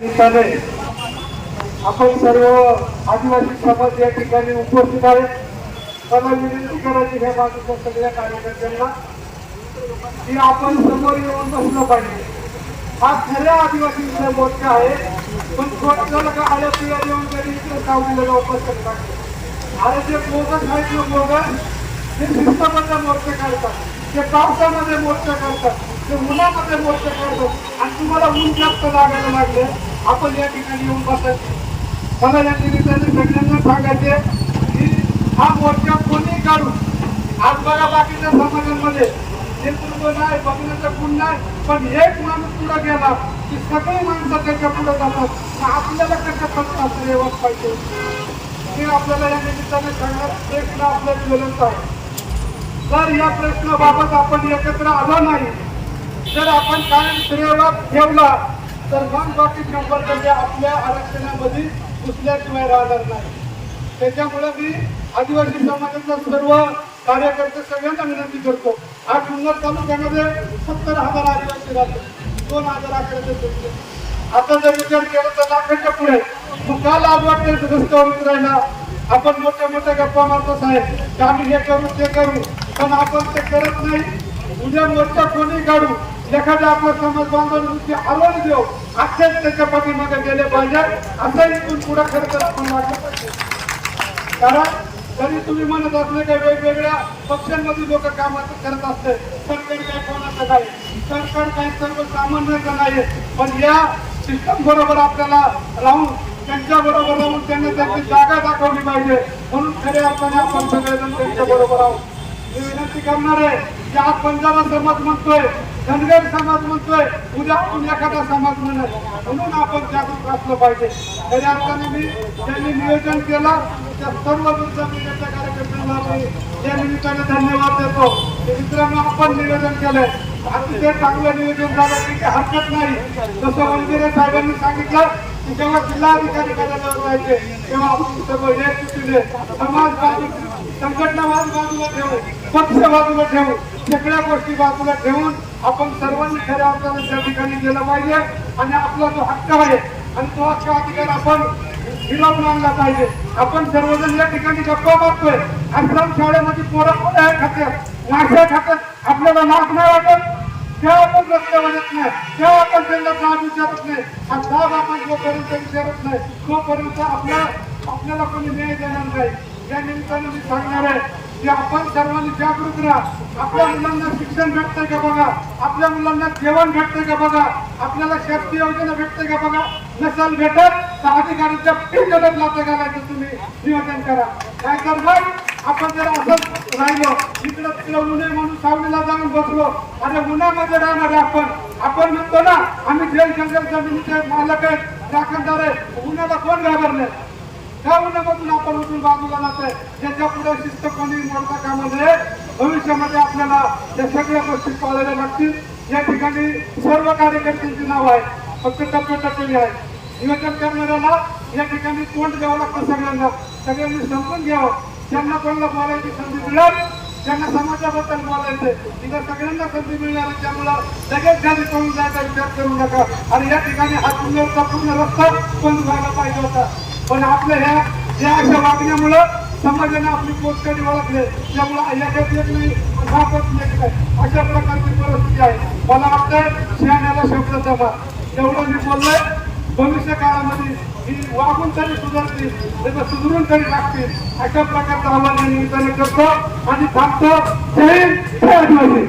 निमित्ताने आपण सर्व आदिवासी समाज या ठिकाणी उपस्थित आहेत. मला विनंती करायची ह्या बाजूच्या सगळ्या कार्यकर्त्यांना की आपण समोर येऊन बसलं पाहिजे. हा खऱ्या आदिवासींचा मोर्चा आहे पण थोडं का आलं पिया येऊन तरी इकडे सावलीला उपस्थित लागते आणि जे बोगस आहेत ना बोगस ते शिस्तामध्ये मोर्चे काढतात ते पावसामध्ये मोर्चे काढतात ते उन्हामध्ये मोर्चे काढतात. आणि तुम्हाला ऊन जास्त लागायला लागले आपण या ठिकाणी येऊन बसायचे. मला या निमित्ताने सगळ्यांना सांगायचे की हा मोर्चा कोणी काढू आज बघा बाकीच्या समाजांमध्ये. नेतृत्व नाही बघण्याचा गुण नाही पण एक माणूस पुढे गेला की सगळी माणसं त्याच्या पुढे जातात. आपल्याला कसं फक्त असं पाहिजे? हे आपल्याला या निमित्ताने सांगणार प्रश्न आपल्याला विनंत आहे. जर या प्रश्नाबाबत आपण एकत्र आलो नाही जर आपण कायम श्रेयवाद ठेवला तर मग बाकी शंभर टक्के आपल्या आरक्षणामध्ये घुसल्याशिवाय राहणार नाही. त्याच्यामुळे मी आदिवासी समाजाचा सर्व कार्यकर्ते सगळ्यांना विनंती करतो. आज जुन्नर तालुक्यामध्ये सत्तर हजार आदिवासी राहतात. दोन हजार आकड्याचे आता जर विचार केला तर लाखांच्या पुढे मग काल आज वाटते रस्त्यावर उतरायला आपण मोठ्या मोठ्या गप्पा मारतो साहेब. की आम्ही हे करू ते करू. पण आपण ते करत नाही. उद्या मोर्चा कोणी काढू? एखाद्या आपला समाज बांधवांची आव्हान देऊ असेच त्याच्या पाठीमध्ये गेले पाहिजेत असं इथून पुढे खरं तर आपण वाटलं पाहिजे कारण तरी तुम्ही म्हणत असले काही वेगवेगळ्या पक्षांमध्ये लोक काम करत असते. सरकार काय कोणाचं नाही सरकार काही सर्वसामान्याचं नाही? पण या सिस्टम बरोबर आपल्याला राहून त्यांच्या बरोबर राहून त्यांना त्यांची जागा दाखवली पाहिजे. म्हणून खऱ्या अर्थाने आपण सगळेजण त्यांच्या बरोबर आहोत. मी विनंती करणार आहे की आज पंजाबा समाज म्हणतोय धनगर समाज म्हणतोय उद्या आपण एखादा समाज म्हणत म्हणून आपण जागरूक असलं पाहिजे. खऱ्या अर्थाने मी त्यांनी नियोजन केलं त्या सर्व दुसऱ्या मीडियाच्या कार्यकर्त्यांना मी या निमित्ताने धन्यवाद देतो. मित्रांनो आपण नियोजन केलंय. अतिशय चांगलं नियोजन झालं की हरकत नाही. जसं मंदिरे साहेबांनी सांगितलं जेव्हा जिल्हाधिकारी कार्यालयावर जायचे तेव्हा आपण सगळं एक चुकीने समाज संघटनावाद बाजूला ठेवून पक्ष बाजूला ठेवून सगळ्या गोष्टी बाजूला ठेवून आपण सर्वांनी खऱ्या अर्थाने त्या ठिकाणी गेलं पाहिजे आणि आपला जो हक्क आहे आणि तो हक्क अधिकार आपण हिरावून आणला पाहिजे. आपण सर्वजण या ठिकाणी गप्पा मारतोय. आश्रम शाळेमध्ये पोरं पोरं खात्यात. माश्या खात्यात. आपल्याला नाच नाही वाटत? तेव्हा आपण प्रश्न येत नाही. तेव्हा आपण त्यांना जाब विचारत नाही. आणि जाब आपण जोपर्यंत विचारत नाही तोपर्यंत आपल्या आपल्याला कोणी न्याय देणार नाही. या निमित्ताने मी सांगणार आहे की आपण सर्वांनी जागृत राहा. आपल्या मुलांना शिक्षण भेटतंय का बघा? आपल्या मुलांना जेवण भेटतंय का बघा? आपल्याला शेती योजना भेटते का बघा? नसेल भेटत तर अधिकाऱ्यांच्या पिंजण्यात लाथा घालायचं तुम्ही. नियोजन करा. काय तर मग आपण जर असंच राहिलो. इकडं तिकडं उन्हे म्हणून सावलीला जाऊन बसलो. आणि उन्हामध्ये राहणार आपण. आपण म्हणतो ना आम्ही जेल जंगल जमिनीचे मालक आहेत राखणदार आहे उन्हाला कोण घाबरले? त्या उन्हामधून आपण उठून बाजूला जाते ज्याच्या पुढे शिस्त कोणी मोडता कामा नये. भविष्यामध्ये आपल्याला या सगळ्या गोष्टी पाळायला लागतील. या ठिकाणी सर्व कार्यकर्त्यांची नाव आहे. फक्त टप्प्याटप्प्याने आहे. नियोजन करणाऱ्याला या ठिकाणी तोंड द्यावं लागतं सगळ्यांना. सगळ्यांनी संपून घ्यावं. ज्यांना कोणाला बोलायची संधी मिळावी ज्यांना समाजाबद्दल बोलायचं तिथं सगळ्यांना संधी मिळणार आहे. त्यामुळं लगेच घरी पळून जायचा विचार करू नका. आणि या ठिकाणी हा सुंदरचा पूर्ण रस्ता बंद व्हायला पाहिजे होता. पण आपल्या ह्या या अशा वागण्यामुळं समाजाने आपली पोटकडी ओळखले. त्यामुळं याच्यात येत नाही सापत नाही अशा प्रकारची परिस्थिती आहे. मला वाटतं शहाण्याला शब्द जमा. एवढं मी बोललोय. भविष्य काळामध्ये ही वागून तरी सुधारतील त्याचं सुधरून तरी लागतील अशा प्रकारचं आव्हान या निमित्ताने करतो आणि थांबतो जय आदिवासी.